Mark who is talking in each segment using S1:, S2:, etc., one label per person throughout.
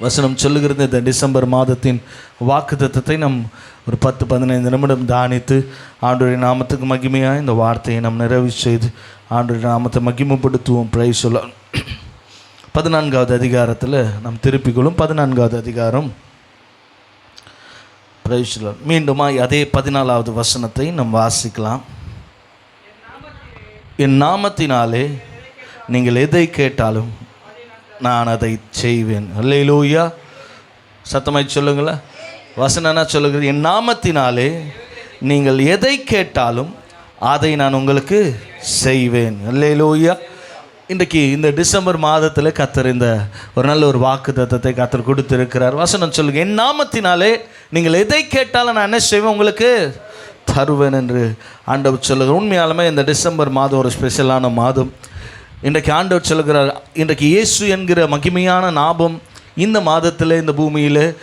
S1: வசனம் சொல்லுகிறது இந்த டிசம்பர் மாதத்தின் வாக்குத்தத்தத்தை நம் ஒரு பத்து பதினைந்து நிமிடம் தானித்து ஆண்டுடைய நாமத்துக்கு மகிமையாக இந்த வார்த்தையை நாம் நிறைவு செய்து ஆண்டுடைய நாமத்தை மகிமைப்படுத்துவோம். பிரை சொல்ல பதினான்காவது அதிகாரத்தில் நாம் திருப்பிக்கொள்ளும் பதினான்காவது அதிகாரம். பிரைஸ் மீண்டுமாய் அதே பதினாலாவது வசனத்தை நாம் வாசிக்கலாம். என் நாமத்தினாலே நீங்கள் எதை கேட்டாலும் நான் அதை செய்வேன். அல்லேலூயா. சத்தமாய் சொல்லுங்களேன் வசனனா சொல்லுங்கள் என் நாமத்தினாலே நீங்கள் எதை கேட்டாலும் அதை நான் உங்களுக்கு செய்வேன். அல்லேலூயா. இன்றைக்கு இந்த டிசம்பர் மாதத்தில் கத்தர் இந்த ஒரு நல்ல ஒரு வாக்கு தத்தத்தை கத்தர் கொடுத்துருக்கிறார். வசனம் சொல்லுங்கள் என் நாமத்தினாலே நீங்கள் எதை கேட்டாலும் நான் என்ன செய்வேன் உங்களுக்கு தருவேன் என்று ஆண்டவர் சொல்லுங்கள் உண்மையாலுமே இந்த டிசம்பர் மாதம் ஒரு ஸ்பெஷலான மாதம். இன்றைக்கு ஆண்டவர் சொல்கிறார் இன்றைக்கு இயேசு என்கிற மகிமையான நாபம் இந்த மாதத்தில் இந்த பூமியில்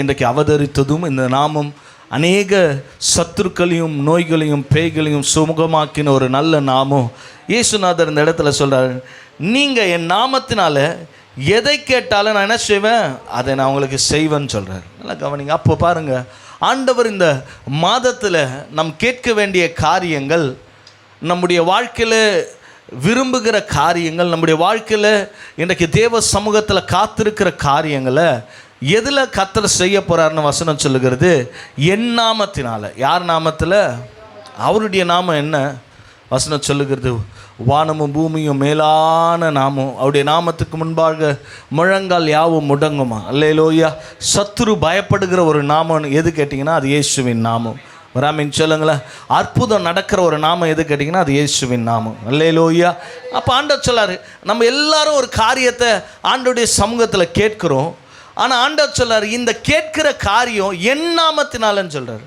S1: இன்றைக்கு அவதரித்ததும் இந்த நாமம் அநேக சத்துருக்களையும் நோய்களையும் பேய்களையும் சுமுகமாக்கின ஒரு நல்ல நாமம். இயேசுநாதர் இந்த இடத்துல சொல்கிறார் நீங்கள் என் நாமத்தினால எதை கேட்டாலும் நான் என்ன செய்வேன்? அதை நான் உங்களுக்கு செய்வேன்னு சொல்கிறார் நல்லா கவனிங்க அப்போ பாருங்கள் ஆண்டவர் இந்த மாதத்தில் நம் கேட்க வேண்டிய காரியங்கள் நம்முடைய வாழ்க்கையில் விரும்புகிற காரியங்கள் நம்முடைய வாழ்க்கையில் இன்றைக்கு தேவ சமூகத்தில் காத்திருக்கிற காரியங்களை எதில் கத்தர் செய்ய போகிறாருன்னு வசனம் சொல்லுகிறது? என் நாமத்தினால். யார் நாமத்தில்? அவருடைய நாமம் என்ன? வசனம் சொல்லுகிறது வானமும் பூமியும் மேலான நாமம். அவருடைய நாமத்துக்கு முன்பாக முழங்கால் யாவும் முடங்குமா? அல்லையிலோயா சத்துரு பயப்படுகிற ஒரு நாமம் எது கேட்டிங்கன்னா அது இயேசுவின் நாமம். வராமின்னு சொல்லுங்களேன். அற்புதம் நடக்கிற ஒரு நாமம் எது கேட்டிங்கன்னா அது இயேசுவின் நாமம். அல்லேலோயா. அப்போ ஆண்டவர் சொல்லார் நம்ம எல்லாரும் ஒரு காரியத்தை ஆண்டோடைய சமூகத்தில் கேட்குறோம். ஆனால் ஆண்டவர் சொல்லார் இந்த கேட்கிற காரியம் என் நாமத்தினாலன்னு சொல்கிறாரு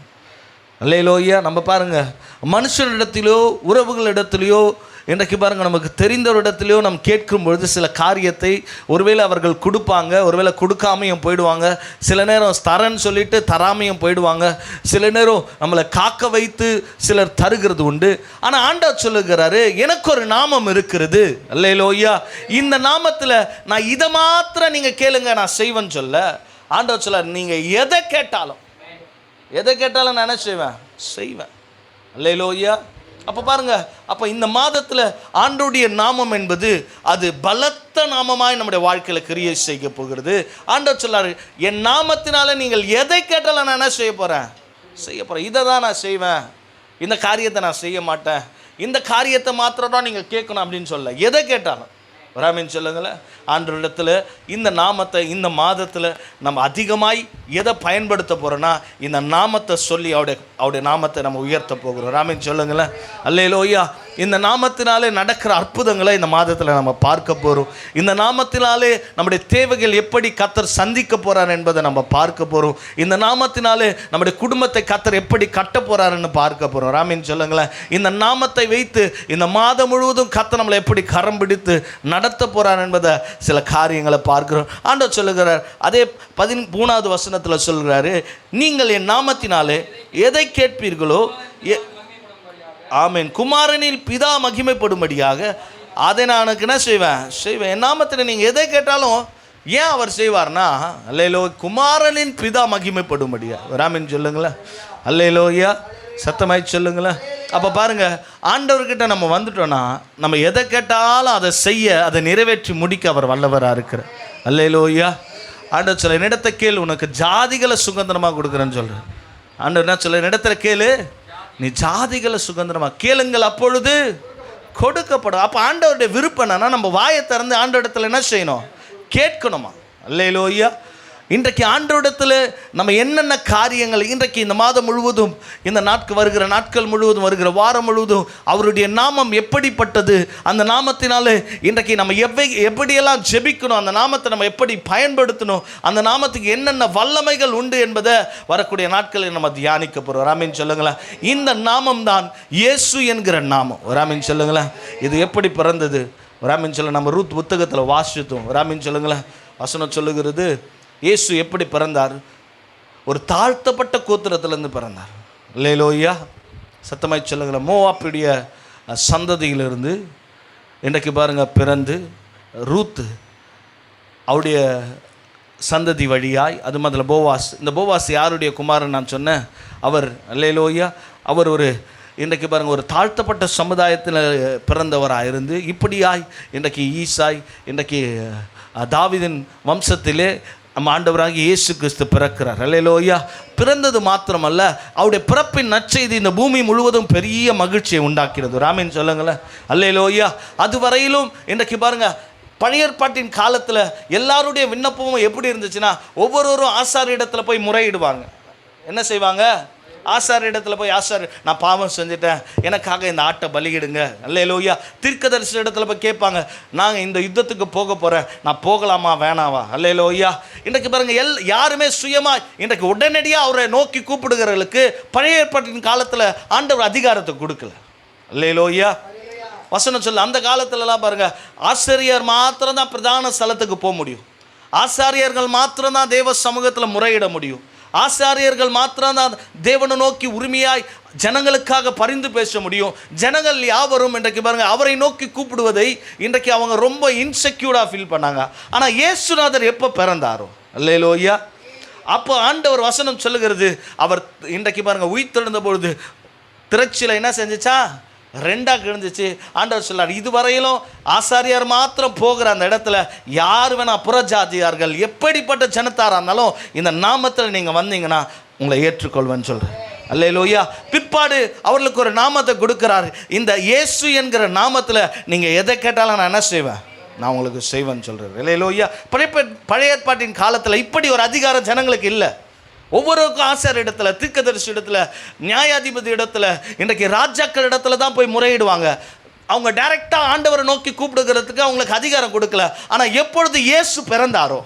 S1: அல்லையிலோய்யா நம்ம பாருங்கள் மனுஷனிடத்திலோ உறவுகளிடத்திலையோ இன்றைக்கு பாருங்கள் நமக்கு தெரிந்தவரிடத்துலையோ நம்ம கேட்கும் பொழுது சில காரியத்தை ஒருவேளை அவர்கள் கொடுப்பாங்க ஒருவேளை கொடுக்காமையும் போயிடுவாங்க சில நேரம் தரேன்னு சொல்லிட்டு தராமையும் போயிடுவாங்க சில நேரம் நம்மளை காக்க வைத்து சிலர் தருகிறது உண்டு. ஆனால் ஆண்டா சொல்லுகிறாரு எனக்கு ஒரு நாமம் இருக்கிறது. அல்லையிலோய்யா இந்த நாமத்தில் நான் இதை மாத்திரம் நீங்கள் கேளுங்க நான் செய்வேன்னு சொல்ல. ஆண்டவர் சொல்ல நீங்கள் எதை கேட்டாலும் எதை கேட்டாலும் நான் என்ன செய்வேன்? செய்வேன். அல்லையிலோய்யா அப்போ பாருங்க அப்போ இந்த மாதத்தில் ஆண்டோடைய நாமம் என்பது அது பலத்த நாமமாய் நம்முடைய வாழ்க்கையில் கிரியை செய்ய போகிறது. ஆண்டவர் சொல்லாரு என் நாமத்தினால நீங்கள் எதை கேட்டாலும் நான் என்ன செய்ய போகிறேன் செய்ய போகிறேன் இதை தான் நான் செய்வேன். இந்த காரியத்தை நான் செய்ய மாட்டேன். இந்த காரியத்தை மாத்திரம் தான் நீங்கள் கேட்கணும் அப்படின்னு சொல்ல எதை கேட்டாலும். வராமின்னு சொல்லுங்களேன் ஆண்டவரிடத்தில் இந்த நாமத்தை இந்த மாதத்தில் நம்ம அதிகமாய் எதை பயன்படுத்த போகிறோன்னா இந்த நாமத்தை சொல்லி அவருடைய அவருடைய நாமத்தை நம்ம உயர்த்த போகிறோம். ராமின்னு சொல்லுங்களேன் அல்லையிலோய்யா இந்த நாமத்தினாலே நடக்கிற அற்புதங்களை இந்த மாதத்தில் நம்ம பார்க்க போகிறோம் இந்த நாமத்தினாலே நம்முடைய தேவைகள் எப்படி கத்தர் சந்திக்க போகிறார் என்பதை நம்ம பார்க்க போகிறோம் இந்த நாமத்தினாலே நம்முடைய குடும்பத்தை கத்தர் எப்படி கட்ட போகிறாருன்னு பார்க்க போகிறோம் ராமின்னு சொல்லுங்களேன். இந்த நாமத்தை வைத்து இந்த மாதம் முழுவதும் கத்தர் நம்மளை எப்படி கரம் பிடித்து நடத்த போகிறார் என்பதை சில காரியங்களை பார்க்கிறோம். ஆண்டவர் சொல்லுகிறார் அதே பதின் மூணாவது வசனத்தில் சொல்கிறாரு நீங்கள் என் நாமத்தினாலே எதை கேட்பீர்களோ எ- ஆமேன். குமாரனில் பிதா மகிமைப்படும்படியாக அதை நான் எனக்கு என்ன செய்வேன்? செய்வேன். என் நாமத்தில் நீங்கள் எதை கேட்டாலும் ஏன் அவர் செய்வார்னா அல்லையிலோ குமாரனின் பிதா மகிமைப்படும்படியா ராமின் சொல்லுங்களேன். அல்லையிலோயா சத்தமாய் சொல்லுங்களேன். அப்போ பாருங்க ஆண்டவர்கிட்ட நம்ம வந்துட்டோன்னா நம்ம எதை கேட்டாலும் அதை செய்ய அதை நிறைவேற்றி முடிக்க அவர் வல்லவராக இருக்கிறார். அல்லையிலோயா ஆண்டவர் சொல்ல இடத்தை கேள் உனக்கு ஜாதிகளை சுதந்திரமாக கொடுக்குறேன்னு சொல்கிறேன் ஆண்டவர் என்ன சொல்ல என்னிடத்துல கேளு நீ ஜாதிகளை சுதந்திரமாக கேளுங்கள் அப்பொழுது. கொடுக்கப்படும். அப்போ ஆண்டவருடைய விருப்பம் என்னன்னா நம்ம வாயை திறந்து ஆண்டவரிடத்துல என்ன செய்யணும்? கேட்கணுமா? அல்லையிலோய்யா இன்றைக்கு ஆண்டவரிடத்தில் நம்ம என்னென்ன காரியங்கள் இன்றைக்கு இந்த மாதம் முழுவதும் இந்த நாட்கள் வருகிற நாட்கள் முழுவதும் வருகிற வாரம் முழுவதும் அவருடைய நாமம் எப்படிப்பட்டது அந்த நாமத்தினால இன்றைக்கு நம்ம எவ்வை எப்படியெல்லாம் ஜெபிக்கணும் அந்த நாமத்தை நம்ம எப்படி பயன்படுத்தணும் அந்த நாமத்துக்கு என்னென்ன வல்லமைகள் உண்டு என்பதை வரக்கூடிய நாட்களில் நம்ம தியானிக்க போகிறோம் ராமின் சொல்லுங்களேன். இந்த நாமம் தான் இயேசு என்கிற நாமம். ராமின் சொல்லுங்களேன். இது எப்படி பிறந்தது? ராமின் சொல்ல நம்ம ரூத் புத்தகத்தில் வாசித்தோம். ராமின் சொல்லுங்களேன். வசனம் சொல்லுகிறது இயேசு எப்படி பிறந்தார்? ஒரு தாழ்த்தப்பட்ட கோத்திரத்திலேருந்து பிறந்தார். லேலோய்யா சத்தமாய் சொல்லுங்களேன் மோவாப்புடைய சந்ததியிலிருந்து இன்றைக்கு பாருங்கள் பிறந்து ரூத்து அவருடைய சந்ததி வழியாய் அது முதல்ல போவாஸ் இந்த போவாஸ் யாருடைய குமாரன் நான் சொன்னேன்? அவர் லேலோய்யா அவர் ஒரு இன்றைக்கு பாருங்க ஒரு தாழ்த்தப்பட்ட சமுதாயத்தில் பிறந்தவராக இருந்து இப்படியாய் இன்றைக்கு ஈசாய் இன்றைக்கு தாவிதின் வம்சத்திலே நம்ம ஆண்டவராகி இயேசு கிறிஸ்து பிறக்கிறார். அல்லையிலோயா பிறந்தது மாத்திரமல்ல அவருடைய பிறப்பின் நற்செய்தி இந்த பூமி முழுவதும் பெரிய மகிழ்ச்சியை உண்டாக்கிறது. ராமின் சொல்லுங்களேன். அல்லேலோயா அதுவரையிலும் இன்றைக்கு பாருங்கள் பழையற்பாட்டின் காலத்தில் எல்லாருடைய விண்ணப்பமும் எப்படி இருந்துச்சுன்னா ஒவ்வொருவரும் ஆசாரி இடத்துல போய் முறையிடுவாங்க. என்ன செய்வாங்க? ஆசார் இடத்துல போய் ஆசார் நான் பாவம் செஞ்சுட்டேன். எனக்காக இந்த ஆட்டை பலியிடுங்க. லோய்யா தீர்க்கதரிசி இடத்துல போய் கேட்பாங்க. நாங்கள் இந்த யுத்தத்துக்கு போக போகிறேன் நான் போகலாமா வேணாவா? அல்லையிலோயா இன்றைக்கு பாருங்கள் எல் யாருமே சுயமாக இன்றைக்கு உடனடியாக அவரை நோக்கி கூப்பிடுகிறவர்களுக்கு பழைய ஏற்பாட்டின் காலத்தில் ஆண்டவர் அதிகாரத்தை கொடுக்கல. லோய்யா வசனம் சொல்ல அந்த காலத்துலலாம் பாருங்கள் ஆசிரியர் மாத்திரம்தான் பிரதான ஸ்தலத்துக்கு போக முடியும். ஆசாரியர்கள் மாத்திரம்தான் தேவ சமூகத்தில் முறையிட முடியும். ஆசாரியர்கள் மாத்திரம் தான் தேவனை நோக்கி உரிமையாய் ஜனங்களுக்காக பரிந்து பேச முடியும். ஜனங்கள் யாவரும் இன்றைக்கு பாருங்கள் அவரை நோக்கி கூப்பிடுவதை இன்றைக்கு அவங்க ரொம்ப இன்செக்யூர்டாக ஃபீல் பண்ணாங்க. ஆனால் இயேசுநாதர் எப்போ பிறந்தாரோ? அல்லேலோய்யா அப்போ ஆண்டவர் வசனம் சொல்லுகிறது அவர் இன்றைக்கு பாருங்கள் உயிர் பொழுது திரச்சியில் என்ன செஞ்சிச்சா? ரெண்டாக கிழிஞ்சிச்சு ஆண்டவர் சொல்லார் இதுவரையிலும் ஆசாரியார் மாத்திரம் போகிற அந்த இடத்துல யார் வேணா புறஜாதியார்கள் எப்படிப்பட்ட ஜனத்தாராக இருந்தாலும் இந்த நாமத்தில் நீங்கள் வந்தீங்கன்னா உங்களை ஏற்றுக்கொள்வேன்னு சொல்கிறேன் அல்லையிலோயா பிற்பாடு அவர்களுக்கு ஒரு நாமத்தை கொடுக்குறாரு. இந்த இயேசு என்கிற நாமத்தில் நீங்கள் எதை கேட்டாலும் நான் என்ன செய்வேன்? நான் உங்களுக்கு செய்வேன்னு சொல்கிறேன் இல்லையிலோயா பழைய பழைய ஏற்பாட்டின் காலத்தில் இப்படி ஒரு அதிகாரம் ஜனங்களுக்கு இல்லை. ஒவ்வொருவருக்கும் ஆசார் இடத்துல தீர்க்கதரிசி இடத்துல நியாயாதிபதி இடத்துல இன்றைக்கு ராஜாக்கள் இடத்துல தான் போய் முறையிடுவாங்க. அவங்க டைரெக்டாக ஆண்டவரை நோக்கி கூப்பிடுகிறதுக்கு அவங்களுக்கு அதிகாரம் கொடுக்கல. ஆனால் எப்பொழுது இயேசு பிறந்தாரோ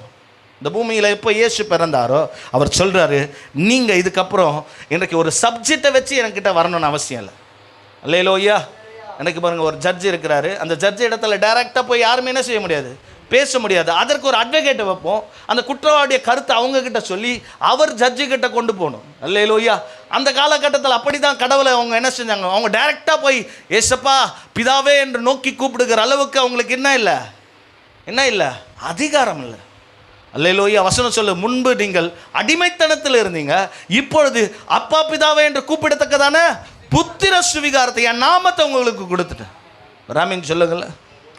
S1: இந்த பூமியில் எப்போ இயேசு பிறந்தாரோ அவர் சொல்கிறாரு நீங்கள் இதுக்கப்புறம் இன்றைக்கு ஒரு சப்ஜெக்டை வச்சு என்கிட்ட வரணும்னு அவசியம் இல்லை. அல்லையிலோய்யா எனக்கு பாருங்கள் ஒரு ஜட்ஜ் இருக்கிறாரு. அந்த ஜட்ஜி இடத்துல டைரெக்டாக போய் யாருமே என்ன செய்ய முடியாது. பேச முடியாது. அதற்கு ஒரு அட்வொகேட்டை வைப்போம். அந்த குற்றவாளிய கருத்தை அவங்கக்கிட்ட சொல்லி அவர் ஜட்ஜு கிட்ட கொண்டு போகணும். அல்லையிலோய்யா அந்த காலகட்டத்தில் அப்படி தான் கடவுளை அவங்க என்ன செஞ்சாங்க? அவங்க டைரெக்டாக போய் ஏசப்பா பிதாவே என்று நோக்கி கூப்பிடுகிற அளவுக்கு அவங்களுக்கு என்ன இல்லை? என்ன இல்லை? அதிகாரம் இல்லை. அல்லையிலோயா வசனம் சொல்லு. முன்பு நீங்கள் அடிமைத்தனத்தில் இருந்தீங்க. இப்பொழுது அப்பா பிதாவே என்று கூப்பிடத்தக்கதான புத்திர சுவிகாரத்தை என் நாமத்தை உங்களுக்கு கொடுத்துட்டேன். ராமின் சொல்லுங்களேன்.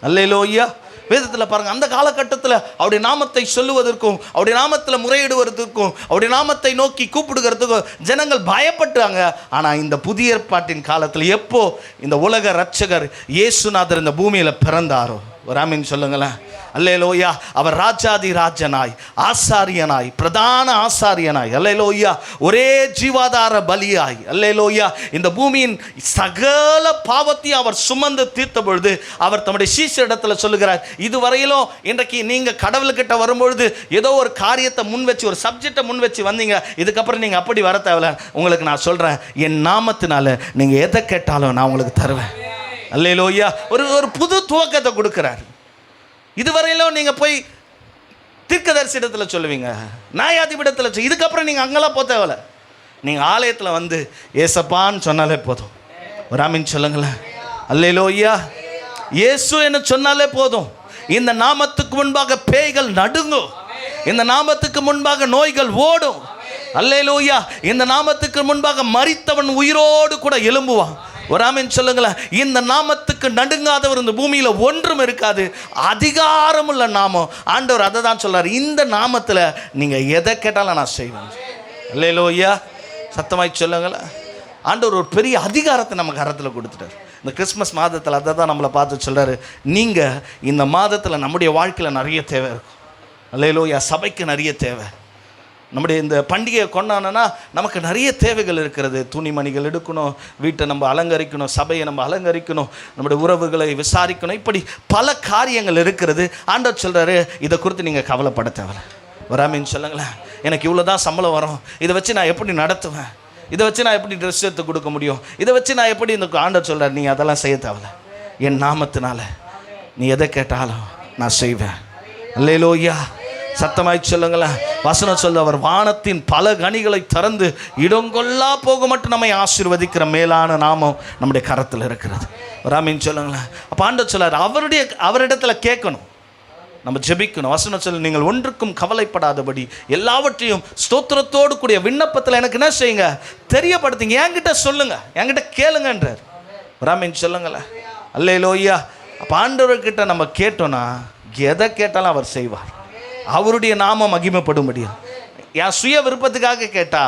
S1: அல்லையிலோய்யா வேதத்தில் பாருங்கள் அந்த காலகட்டத்தில் அவருடைய நாமத்தை சொல்லுவதற்கும் அவருடைய நாமத்தில் முறையிடுவதற்கும் அவருடைய நாமத்தை நோக்கி கூப்பிடுகிறதுக்கும் ஜனங்கள் பயப்பட்டாங்க. ஆனால் இந்த புதிய ஏற்பாட்டின் காலத்தில் எப்போ இந்த உலக ரட்சகர் இயேசுநாதர் இந்த பூமியில் பிறந்தாரோ? ராமின் சொல்லுங்களேன். அல்லேலோயா. அவர் ராஜாதி ராஜனாய் ஆசாரியனாய் பிரதான ஆசாரியனாய். அல்லேலோயா. ஒரே ஜீவாதார பலியாய். அல்லேலோயா. இந்த பூமியின் சகல பாவத்தையும் அவர் சுமந்து தீர்த்த பொழுது அவர் தம்முடைய சீச இடத்துல சொல்லுகிறார் இதுவரையிலும் இன்றைக்கு நீங்கள் கடவுள்கிட்ட வரும்பொழுது ஏதோ ஒரு காரியத்தை முன் வச்சு ஒரு சப்ஜெக்டை முன் வச்சு வந்தீங்க. இதுக்கப்புறம் நீங்கள் அப்படி வர தேவையில்ல. உங்களுக்கு நான் சொல்கிறேன் என் நாமத்தினால நீங்கள் எதை கேட்டாலும் நான் உங்களுக்கு தருவேன். அல்லையிலோயா ஒரு ஒரு புது துவக்கத்தை கொடுக்குறாரு. இதுவரையிலும் நீங்கள் போய் தீர்க்கதரிசிடத்தில் சொல்லுவீங்க. நாயாதிபிடத்தில் சொல் இதுக்கப்புறம் நீங்கள் அங்கெல்லாம் போக தேவையில்ல. நீங்கள் ஆலயத்தில் வந்து ஏசப்பான்னு சொன்னாலே போதும். ஒரு ஆமீன் சொல்லுங்களேன். அல்லேலோய்யா இயேசு என்று சொன்னாலே போதும். இந்த நாமத்துக்கு முன்பாக பேய்கள் நடுங்கும். இந்த நாமத்துக்கு முன்பாக நோய்கள் ஓடும். அல்லேலூயா. இந்த நாமத்துக்கு முன்பாக மறித்தவன் உயிரோடு கூட எழும்புவான். ஒரு ஆமீன் சொல்லுங்களேன். இந்த நாமத்துக்கு நடுங்காதவர் இந்த பூமியில் ஒன்றும் இருக்காது. அதிகாரமுள்ள நாமம். ஆண்டவர் அதை தான் சொல்கிறார் இந்த நாமத்தில் நீங்கள் எதை கேட்டாலும் நான் செய்வேன். இல்லையிலோய்யா சத்தமாய் சொல்லுங்களேன். ஆண்டவர் ஒரு பெரிய அதிகாரத்தை நம்ம கரத்தில் கொடுத்துட்டார். இந்த கிறிஸ்மஸ் மாதத்தில் அதை தான் நம்மளை பார்த்து சொல்கிறாரு நீங்கள் இந்த மாதத்தில் நம்முடைய வாழ்க்கையில் நிறைய தேவை இருக்கும். அல்லையிலோயா சபைக்கு நிறைய தேவை. நம்முடைய இந்த பண்டிகையை கொண்டாடனா நமக்கு நிறைய தேவைகள் இருக்கிறது. துணிமணிகள் எடுக்கணும் வீட்டை நம்ம அலங்கரிக்கணும் சபையை நம்ம அலங்கரிக்கணும் நம்முடைய உறவுகளை விசாரிக்கணும். இப்படி பல காரியங்கள் இருக்கிறது. ஆண்டவர் சொல்கிறாரு இதை குறித்து நீங்கள் கவலைப்பட தேவை வராமின்னு சொல்லுங்களேன். எனக்கு இவ்வளோ தான் சம்பளம் வரும். இதை வச்சு நான் எப்படி நடத்துவேன்? இதை வச்சு நான் எப்படி ட்ரெஸ் எடுத்து கொடுக்க முடியும்? இதை வச்சு நான் எப்படி இந்த ஆண்டவர் சொல்கிறார் நீ அதெல்லாம் செய்ய தேவை என் நாமத்தினால நீ எதை கேட்டாலும் நான் செய்வேன். அல்லேலோய்யா சத்தமாய் சொல்லுங்களேன் வசனம் சொல்ல அவர் வானத்தின் பல கனிகளை திறந்து இடங்கொள்ளா போக மட்டும் நம்மை ஆசீர்வதிக்கிற மேலான நாமம் நம்முடைய கரத்தில் இருக்கிறது. ராமின்னு சொல்லுங்களேன் அப்போ ஆண்டவர் சொல்லார் அவருடைய அவரிடத்துல கேட்கணும். நம்ம ஜெபிக்கணும். வசனம் சொல்ல நீங்கள் ஒன்றுக்கும் கவலைப்படாதபடி எல்லாவற்றையும் ஸ்தோத்திரத்தோடு கூடிய விண்ணப்பத்தில் எனக்கு என்ன செய்யுங்க? தெரியப்படுத்துங்க. என்கிட்ட சொல்லுங்க. என்கிட்ட கேளுங்கன்றார். ராமின் சொல்லுங்களேன் அல்லையிலோய்யா அப்போ ஆண்டவர்கிட்ட நம்ம கேட்டோன்னா எதை கேட்டாலும் அவர் செய்வார். அவருடைய நாம மகிமைப்படும்படியா? என் சுய விருப்பத்துக்காக கேட்டா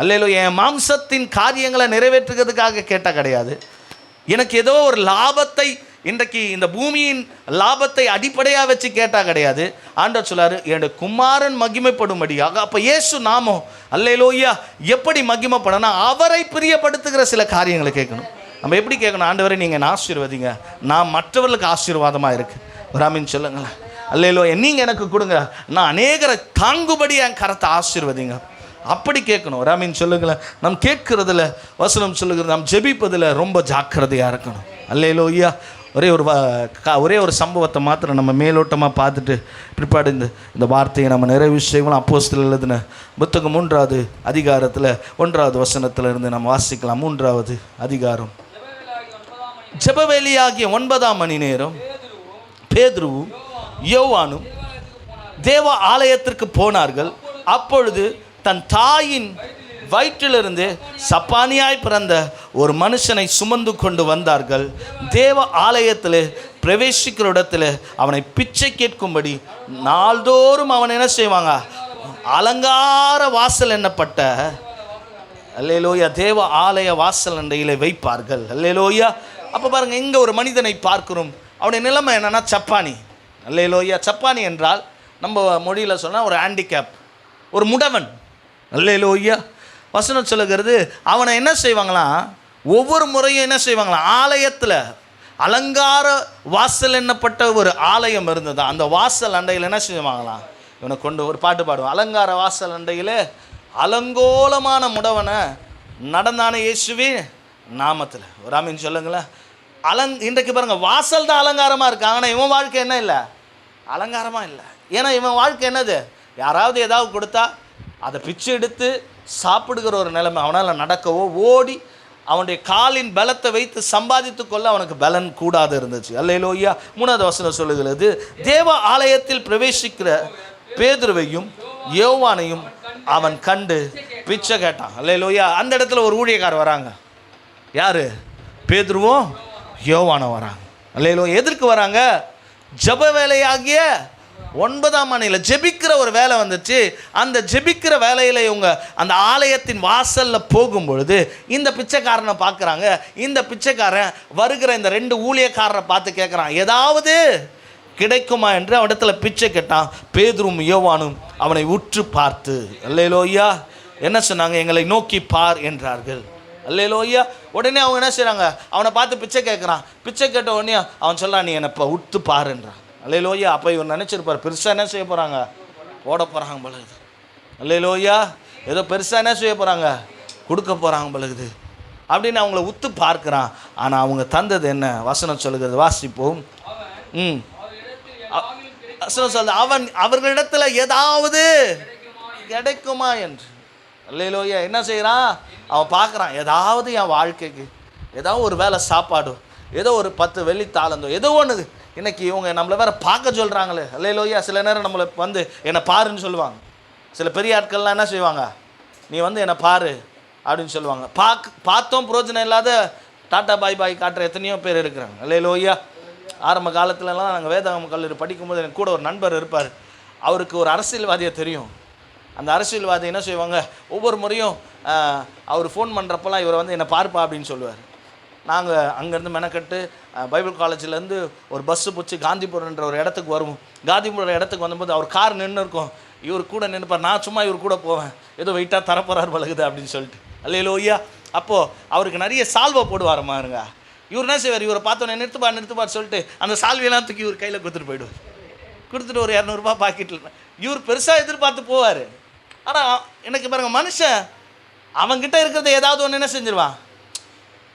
S1: அல்லையிலோ என் மாம்சத்தின் காரியங்களை நிறைவேற்றுகிறதுக்காக கேட்டால் கிடையாது. எனக்கு ஏதோ ஒரு லாபத்தை இன்றைக்கு இந்த பூமியின் லாபத்தை அடிப்படையாக வச்சு கேட்டால் கிடையாது. ஆண்டவர் சொல்லாரு என்னுடைய குமாரன் மகிமைப்படும்படியாக. அப்போ இயேசு நாமோ அல்லையிலோய்யா எப்படி மகிமைப்படணும் அவரை பிரியப்படுத்துகிற சில காரியங்களை கேட்கணும். நம்ம எப்படி கேட்கணும்? ஆண்டவரை நீங்கள் என்ன ஆசீர்வதிங்க? நான் மற்றவர்களுக்கு ஆசீர்வாதமாக இருக்குது ராமின் சொல்லுங்களேன். அல்லையிலோ நீங்கள் எனக்கு கொடுங்க. நான் அநேகரை தாங்குபடி என் கரத்தை ஆசீர்வதிங்க. அப்படி கேட்கணும். ராமின் சொல்லுங்களேன் நம் கேட்கறதுல வசனம் சொல்லுகிறது நாம் ஜெபிப்பதில் ரொம்ப ஜாக்கிரதையாக இருக்கணும். அல்லையிலோ ஐயா ஒரே ஒரு ஒரே ஒரு சம்பவத்தை மாத்திரம் நம்ம மேலோட்டமாக பார்த்துட்டு பிற்பாடு இந்த இந்த வார்த்தையை நம்ம நிறைவு செய்வோம். அப்போஸ்தில் எழுதின புத்தகம் மூன்றாவது அதிகாரத்தில் ஒன்றாவது வசனத்தில் இருந்து நம்ம வாசிக்கலாம். மூன்றாவது அதிகாரம். ஜெபவேலியாகிய ஒன்பதாம் மணி நேரம் பேதுருவும் யோவானும் தேவ ஆலயத்திற்கு போனார்கள். அப்பொழுது தன் தாயின் வயிற்றிலிருந்து சப்பானியாய் பிறந்த ஒரு மனுஷனை சுமந்து கொண்டு வந்தார்கள். தேவ ஆலயத்தில் பிரவேசிக்கிற இடத்துல அவனை பிச்சை கேட்கும்படி நாள்தோறும் அவன் என்ன செய்வாங்க? அலங்கார வாசல் என்னப்பட்ட? அல்லேலோயா தேவ ஆலய வாசல் அண்டையில் வைப்பார்கள். அல்லேலோயா. அப்போ பாருங்கள் இங்கே ஒரு மனிதனை பார்க்கிறோம். அவனுடைய நிலைமை என்னென்னா சப்பானி. அல்லேலோயா. சப்பானி என்றால் நம்ம மொழியில் சொன்னால் ஒரு ஹேண்டிகேப் ஒரு முடவன். அல்லேலோயா. வசனம் சொல்லுகிறது அவனை என்ன செய்வாங்களாம் ஒவ்வொரு முறையும் என்ன செய்வாங்களாம் ஆலயத்தில் அலங்கார வாசல் என்னப்பட்ட ஒரு ஆலயம் இருந்தது? அந்த வாசல் அண்டையில் என்ன செய்வாங்களாம் இவனை கொண்டு ஒரு பாட்டு பாடுவான். அலங்கார வாசல் அண்டையில் அலங்கோலமான முடவனை நடந்தான இயேசுவே நாமத்தில். ஒரு ஆமீன் சொல்லுங்களேன். அலங் இன்றைக்கு பாருங்கள் வாசல் தான் அலங்காரமாக இருக்கு. ஆனால் இவன் வாழ்க்கை என்ன இல்லை? அலங்காரமாக இல்லை. ஏன்னா இவன் வாழ்க்கை என்னது? யாராவது ஏதாவது கொடுத்தா அதை பிச்சு எடுத்து சாப்பிடுகிற ஒரு நிலைமை. அவனால் நடக்கவோ ஓடி அவனுடைய காலின் பலத்தை வைத்து சம்பாதித்து கொள்ள அவனுக்கு பலன் கூடாது இருந்துச்சு. அல்லையிலோய்யா மூணாவது வசனம் சொல்லுகிறது தேவ ஆலயத்தில் பிரவேசிக்கிற பேதுருவையும் யோவானையும் அவன் கண்டு பிச்சை கேட்டான். அல்லையிலோய்யா அந்த இடத்துல ஒரு ஊழியக்காரர் வராங்க. யாரு? பேதுருவோம் யோவான வராங்க. அல்லையிலோ எதற்கு வராங்க? ஜப வேலையாகிய ஒன்பதாம் மணியில் ஜெபிக்கிற ஒரு வேலை வந்துச்சு. அந்த ஜெபிக்கிற வேலையில் இவங்க அந்த ஆலயத்தின் வாசலில் போகும்பொழுது இந்த பிச்சைக்காரனை பார்க்குறாங்க. இந்த பிச்சைக்காரன் வருகிற இந்த ரெண்டு ஊழியக்காரரை பார்த்து கேட்குறான் ஏதாவது கிடைக்குமா? என்று அவனிடத்துல பிச்சை கேட்டான். பேதுரும் யோவானும் அவனை உற்று பார்த்து அல்லேலோய்யா என்ன சொன்னாங்க? எங்களை நோக்கி பார் என்றார்கள். அல்லேலோய்யா உடனே அவங்க என்ன செய்கிறாங்க அவனை பார்த்து பிச்சை கேட்குறான் பிச்சை கேட்ட உடனே அவன் சொல்கிறான் நீ என்னை இப்போ உத்து பாருன்றான். அல்லேலோய்யா அப்போ இவன் நினச்சிருப்பார் பெருசாக என்ன செய்ய போகிறாங்க போட போகிறாங்க பழகுது அல்லையிலோ ஐயா ஏதோ பெருசாக என்ன செய்ய போகிறாங்க கொடுக்க போகிறாங்க பழகுது அப்படின்னு அவங்கள உத்து பார்க்குறான். ஆனால் அவங்க தந்தது என்ன? வசனம் சொல்லுகிறது வாசிப்போம். ம். வசனம் சொல்லுது அவன் அவர்களிடத்தில் ஏதாவது கிடைக்குமா என்று? இல்லையிலோயா என்ன செய்கிறான் அவன் பார்க்குறான் ஏதாவது என் வாழ்க்கைக்கு ஏதாவது ஒரு வேலை சாப்பாடோ ஏதோ ஒரு பத்து வெள்ளி தாளந்தோ ஏதோ ஒன்று இன்னைக்கு இவங்க நம்மளை வேற பார்க்க சொல்கிறாங்களே இல்லையிலோயா சில நேரம் நம்மளை வந்து என்னை பாருன்னு சொல்லுவாங்க. சில பெரிய ஆட்கள்லாம் என்ன செய்வாங்க? நீ வந்து என்னை பாரு அப்படின்னு சொல்லுவாங்க. பார்க்க பார்த்தோம் பிரயோஜனம் இல்லாத டாட்டா பாய் பாய் காட்டுற எத்தனையோ பேர் இருக்கிறாங்க. இல்லையிலோயா ஆரம்ப காலத்துலலாம் நாங்கள் வேதாகம் கல்லூரி படிக்கும்போது எனக்கு கூட ஒரு நண்பர் இருப்பார். அவருக்கு ஒரு அரசியல்வாதியை தெரியும். அந்த அரசியல்வாதி என்ன செய்வாங்க? ஒவ்வொரு முறையும் அவர் ஃபோன் பண்ணுறப்பெல்லாம் இவர் வந்து என்னை பார்ப்பா அப்படின்னு சொல்லுவார். நாங்கள் அங்கேருந்து மெனக்கட்டு பைபிள் காலேஜ்லேருந்து ஒரு பஸ்ஸு பிடிச்சி காந்திபுரம்ன்ற ஒரு இடத்துக்கு வருவோம். காந்திபுரம் இடத்துக்கு வந்தபோது அவர் கார் நின்று இருக்கும். இவர் கூட நின்றுப்பார் நான் சும்மா இவர் கூட போவேன். ஏதோ வெயிட்டாக தரப்போறார் பழகுது அப்படின்னு சொல்லிட்டு. அல்லையிலோ ஐயா அப்போது அவருக்கு நிறைய சால்வை போடுவார் மாருங்க இவர் என்ன செய்வார்? இவரை பார்த்தோன்னே நிறுத்துப்பா நிறுத்துப்பார் சொல்லிட்டு அந்த சால்வையெல்லாம் தூக்கி இவர் கையில் கொடுத்துட்டு போயிடுவார். கொடுத்துட்டு ஒரு இரநூறுபா பாக்கெட்டில் இவர் பெருசாக எதிர்பார்த்து போவார். ஆனால் எனக்கு பாருங்க மனுஷன் அவன்கிட்ட இருக்கிறத ஏதாவது ஒன்று என்ன செஞ்சிருவான்?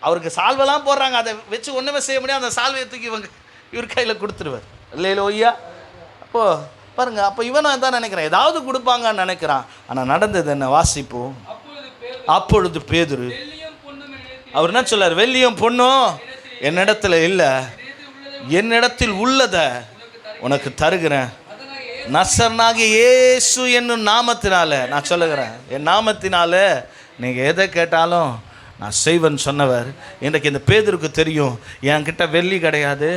S1: அவருக்கு சால்வெல்லாம் போடுறாங்க அதை வச்சு ஒன்றுமே செய்ய முடியாது அந்த சால்வையை தூக்கி இவங்க இவர் கையில் கொடுத்துருவார். இல்லையில ஒய்யா. அப்போது பாருங்க அப்போ இவனும் தான் நினைக்கிறான். ஏதாவது கொடுப்பாங்கன்னு நினைக்கிறான். ஆனால் நடந்தது என்ன? வாசிப்போம். அப்பொழுது பேதுரு அவர் என்ன சொல்லார்? வெள்ளியும் பொண்ணும் என்னிடத்துல இல்லை. என்னிடத்தில் உள்ளதை உனக்கு தருகிறேன். நசர்னாகிய இயேசு என்னும் நாமத்தினால நான் சொல்லுகிறேன் என் நாமத்தினால நீங்கள் எதை கேட்டாலும் நான் செய்வன் சொன்னவர். இன்றைக்கு இந்த பேதருக்கு தெரியும் என்கிட்ட வெள்ளி கிடையாது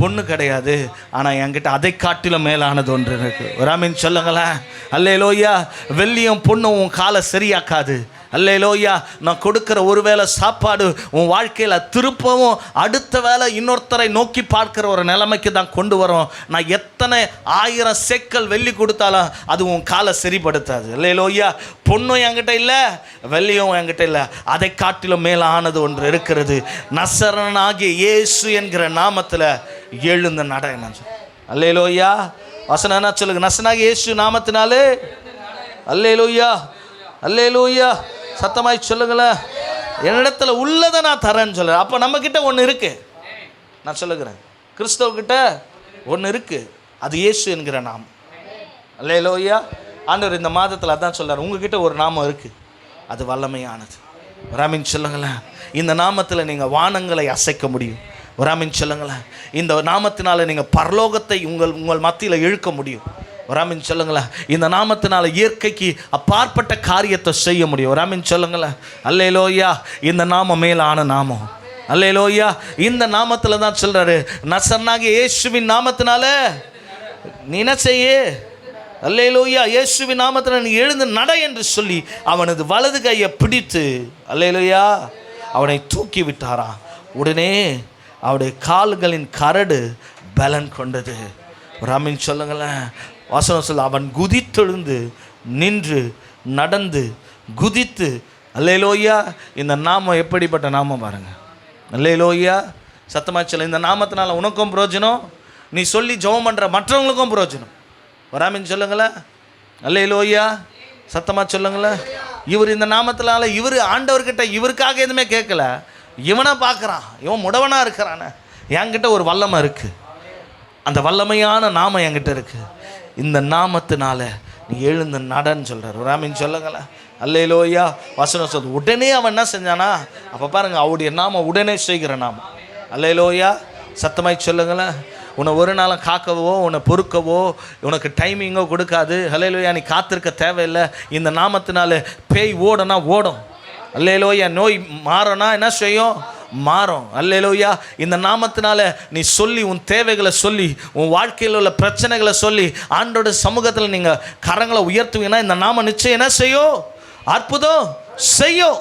S1: பொண்ணு கிடையாது ஆனால் என்கிட்ட அதை காட்டிலும் மேலானது ஒன்று இருக்குது ஒரு ஆமீன் சொல்லுங்களேன். அல்லேலோய்யா வெள்ளியும் பொண்ணும் உன் காலை சரியாக்காது. அல்லேலோய்யா நான் கொடுக்குற ஒரு வேளை சாப்பாடு உன் வாழ்க்கையில் திருப்பவும் அடுத்த வேளை இன்னொருத்தரை நோக்கி பார்க்குற ஒரு நிலைமைக்கு தான் கொண்டு வரோம். நான் எத்தனை ஆயிரம் செக்கல் வெள்ளி கொடுத்தாலும் அது உன் காலை சரிப்படுத்தாது. அல்லேலோய்யா பொண்ணும் என்கிட்ட இல்லை வெள்ளியும் என்கிட்ட இல்லை. அதை காட்டிலும் மேலானது ஒன்று இருக்கிறது. நசரனாகிய இயேசு என்கிற நாமத்தில் எழுந்த நட என்ன அல்லேலோய்யா வசனம் என்ன சொல்லுங்க நசனாகிய இயேசு நாமத்தினாலே? அல்லேலூயா அல்லேலூயா. சத்தமாய் சொல்லுங்களேன். என்னிடத்துல உள்ளதை நான் தரேன்னு சொல்கிறேன் அப்போ நம்மக்கிட்ட ஒன்று இருக்கு. நான் சொல்லுகிறேன். கிறிஸ்தவக்கிட்ட ஒன்று இருக்கு. அது இயேசு என்கிற நாமம் லோய்யா ஆண்டவர் இந்த மாதத்தில் அதான் சொல்கிறார் உங்ககிட்ட ஒரு நாமம் இருக்கு. அது வல்லமையானது. ராமின் சொல்லுங்களேன். இந்த நாமத்தில் நீங்கள் வானங்களை அசைக்க முடியும். ராமின் சொல்லுங்களேன். இந்த நாமத்தினால நீங்கள் பரலோகத்தை உங்கள் உங்கள் மத்தியில் இழுக்க முடியும். ராமின் சொல்லுங்களேன். இந்த நாமத்தினால இயற்கைக்கு அப்பாற்பட்ட காரியத்தை செய்ய முடியும். ராமின் சொல்லுங்களேன். அல்லேலோயா இந்த நாமம் மேலான நாமம். அல்லேலோயா இந்த நாமத்தில் தான் சொல்றாரு. நசன்னாகிய இயேசுவின் நாமத்தினால நீ என்ன செய்ய இயேசுவின் நாமத்தில் நீ எழுந்து நட என்று சொல்லி அவனது வலது கையை பிடித்து அல்லேலூயா அவனை தூக்கி விட்டாராம். உடனே அவருடைய கால்களின் கரடு பலன் கொண்டது. ராமின் சொல்லுங்களேன். வசனம் சொல்ல அவன் குதித்தெழுந்து நின்று நடந்து குதித்து அல்லையிலோய்யா இந்த நாமம் எப்படிப்பட்ட நாமம் பாருங்கள் அல்லையிலோய்யா சத்தமாச்சல இந்த நாமத்தினால உனக்கும் பிரயோஜனம் நீ சொல்லி ஜெபம் பண்ணுற மற்றவங்களுக்கும் பிரயோஜனம். வராமின்னு சொல்லுங்களேன். அல்லையிலோய்யா சத்தமாக சொல்லுங்களேன். இவர் இந்த நாமத்தினால இவர் ஆண்டவர்கிட்ட இவருக்காக எதுவுமே கேட்கல. இவனை பார்க்குறான். இவன் முடவனாக இருக்கிறானே. என்கிட்ட ஒரு வல்லமை இருக்குது அந்த வல்லமையான நாமம் என்கிட்ட இருக்குது இந்த நாமத்தினால நீ எழுந்து நடன்னு சொல்கிறார் ராமின் சொல்லுங்களேன். அல்லையிலோயா வசனம் சொல் உடனே அவன் என்ன செஞ்சானா? அப்போ பாருங்க அவருடைய நாம உடனே செய்கிற நாமம். அல்லையிலோயா சத்தமாய் சொல்லுங்களேன். உன்னை ஒரு நாளும் காக்கவோ உன்னை பொறுக்கவோ உனக்கு டைமிங்கோ கொடுக்காது. அல்லையிலோயா நீ காத்திருக்க தேவையில்லை. இந்த நாமத்தினால பேய் ஓடனா ஓடும். அல்லையிலோயா நோய் மாறனா என்ன செய்யும்? மாறும். அல்லையா இந்த நாமத்தினால நீ சொல்லி உன் தேவைகளை சொல்லி உன் வாழ்க்கையில் உள்ள பிரச்சனைகளை சொல்லி ஆண்டோட சமூகத்தில் நீங்கள் கரங்களை உயர்த்துவீங்கன்னா இந்த நாம நிச்சயம் என்ன செய்யும் அற்புதம் செய்யும்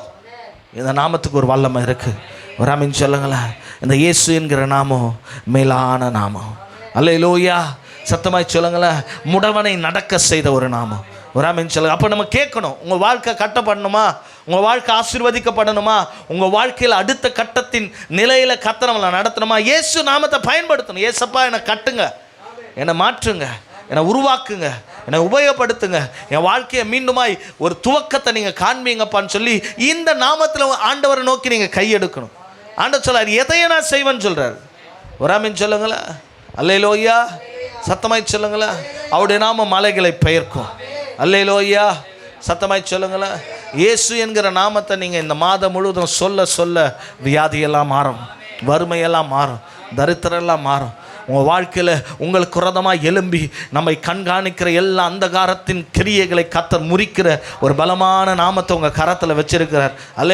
S1: இந்த நாமத்துக்கு ஒரு வல்லமை இருக்கு. ஒரு அமீன் சொல்லுங்களேன். இந்த இயேசு என்கிற நாமம் மேலான நாமம். அல்லேலோயா. சத்தமாய் சொல்லுங்களேன். முடவனை நடக்க செய்த ஒரு நாமம். ஒரு ஆமீன் சொல்லுங்க. அப்போ நம்ம கேட்கணும் உங்கள் வாழ்க்கை கட்டப்படணுமா? உங்கள் வாழ்க்கை ஆசீர்வதிக்கப்படணுமா? உங்கள் வாழ்க்கையில் அடுத்த கட்டத்தின் நிலையில் கத்தனவங்களை நடத்தணுமா? இயேசு நாமத்தை பயன்படுத்தணும். ஏசப்பா என்னை கட்டுங்க. என்னை மாற்றுங்க. என்னை உருவாக்குங்க. என்னை உபயோகப்படுத்துங்க. என் வாழ்க்கையை மீண்டுமாய் ஒரு துவக்கத்தை நீங்கள் காண்பீங்கப்பான்னு சொல்லி இந்த நாமத்தில் ஆண்டவரை நோக்கி நீங்கள் கையெடுக்கணும். ஆண்டவர் சொல்கிறார் எதையை நான் செய்வேன்னு சொல்கிறார் ஒரு சொல்லுங்களேன் சொல்லுங்களேன். அல்லையிலோய்யா சத்தமாய் சொல்லுங்களேன். அவருடைய நாம மலைகளை பெயர்க்கும். அல்லையிலோய்யா சத்தமாய் சொல்லுங்களேன். இயேசு என்கிற நாமத்தை நீங்கள் இந்த மாதம் முழுவதும் சொல்ல சொல்ல வியாதியெல்லாம் மாறும் வறுமையெல்லாம் மாறும் தரித்திரெல்லாம் மாறும். உங்கள் வாழ்க்கையில் உங்களுக்கு குரதமாக எழும்பி நம்மை கண்காணிக்கிற எல்லா அந்தகாரத்தின் கிரியைகளை கத்தர் முறிக்கிற ஒரு பலமான நாமத்தை உங்கள் கரத்தில் வச்சிருக்கிறார்.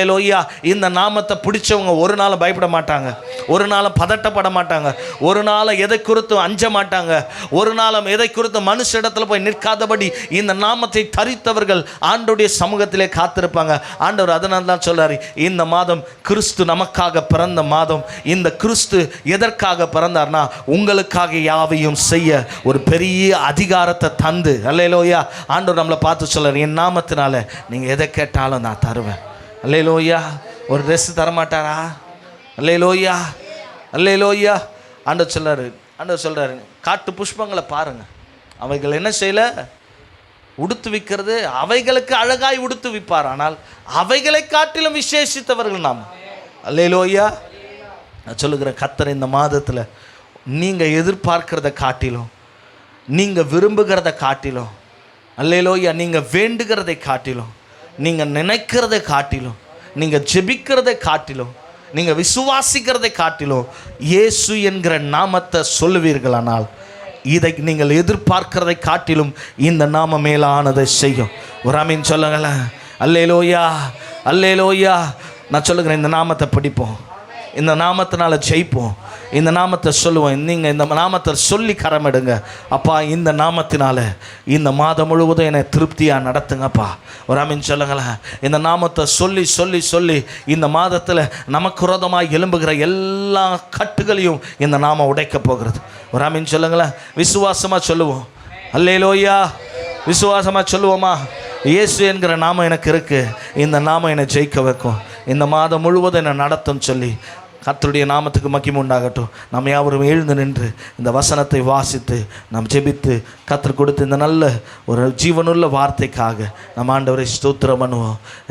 S1: லோய்யா இந்த நாமத்தை பிடிச்சவங்க ஒரு நாளும் பயப்பட மாட்டாங்க. ஒரு நாளும் பதட்டப்பட மாட்டாங்க. ஒரு நாளும் எதை குறித்தும் அஞ்ச மாட்டாங்க. ஒரு நாளும் எதை குறித்து மனுஷ இடத்துல போய் நிற்காதபடி இந்த நாமத்தை தரித்தவர்கள் ஆண்டுடைய சமூகத்திலே காத்திருப்பாங்க. ஆண்டவர் அதனால தான் சொல்றாரு இந்த மாதம் கிறிஸ்து நமக்காக பிறந்த மாதம். இந்த கிறிஸ்து எதற்காக பிறந்தார்னா உங்களுக்காக யாவையும் செய்ய ஒரு பெரிய அதிகாரத்தை தந்து அல்லையிலோயா ஆண்டவர் நம்மளை பார்த்து சொல்றாரு என் நாமத்தினால நீங்கள் எதை கேட்டாலும் நான் தருவேன். அல்லையிலோயா ஒரு ட்ரெஸ் தரமாட்டாரா? அல்லையிலோயா அல்லையிலோயா ஆண்டவர் சொல்லாரு ஆண்டவர் சொல்கிறாரு காட்டு புஷ்பங்களை பாருங்க. அவைகள் என்ன செய்யலை? உடுத்து விற்கிறது அவைகளுக்கு அழகாய் உடுத்து விற்பார் ஆனால் அவைகளை காட்டிலும் விசேஷித்தவர்கள் நாம். அல்லையிலோயா நான் சொல்லுகிறேன் கத்தர் இந்த மாதத்தில் நீங்கள் எதிர்பார்க்கிறத காட்டிலும் நீங்கள் விரும்புகிறத காட்டிலும் அல்லையிலோயா நீங்கள் வேண்டுகிறதை காட்டிலும் நீங்கள் நினைக்கிறதை காட்டிலும் நீங்கள் ஜெபிக்கிறதை காட்டிலும் நீங்கள் விசுவாசிக்கிறதை காட்டிலும் இயேசு என்கிற நாமத்தை சொல்லுவீர்களானால் இதை நீங்கள் எதிர்பார்க்கிறதை காட்டிலும் இந்த நாம மேலானதை செய்யும். ஒரு அமீன் சொல்லுங்களேன். அல்லேலோயா அல்லேலோயா. நான் சொல்லுகிறேன் இந்த நாமத்தை படிப்போம். இந்த நாமத்தினால ஜெயிப்போம். இந்த நாமத்தை சொல்லுவோம். நீங்கள் இந்த நாமத்தை சொல்லி கரமிடுங்க அப்பா இந்த நாமத்தினால இந்த மாதம் முழுவதும் என்னை திருப்தியாக நடத்துங்கப்பா. ஒரு அமீன் சொல்லுங்களேன். இந்த நாமத்தை சொல்லி சொல்லி சொல்லி இந்த மாதத்தில் நமக்கு விரோதமாக எலும்புகிற எல்லா கட்டுகளையும் இந்த நாமம் உடைக்க போகிறது. ஒரு அமீன் சொல்லுங்களேன். விசுவாசமாக சொல்லுவோம். அல்லேலோயா. விசுவாசமாக சொல்லுவோமா? இயேசு என்கிற நாமம் எனக்கு இருக்குது இந்த நாமம் என்னை ஜெயிக்க வைக்கும். இந்த மாதம் முழுவதும் என்னை நடத்தும் சொல்லி. கர்த்தருடைய நாமத்துக்கு மக்கியம் உண்டாகட்டும். நம்ம யாவரும் எழுந்து நின்று இந்த வசனத்தை வாசித்து நாம் ஜெபித்து கத்தர் கொடுத்து இந்த நல்ல ஒரு ஜீவனுள்ள வார்த்தைக்காக நம்ம ஆண்டவரை ஸ்தோத்திரம் பண்ணுவோம்.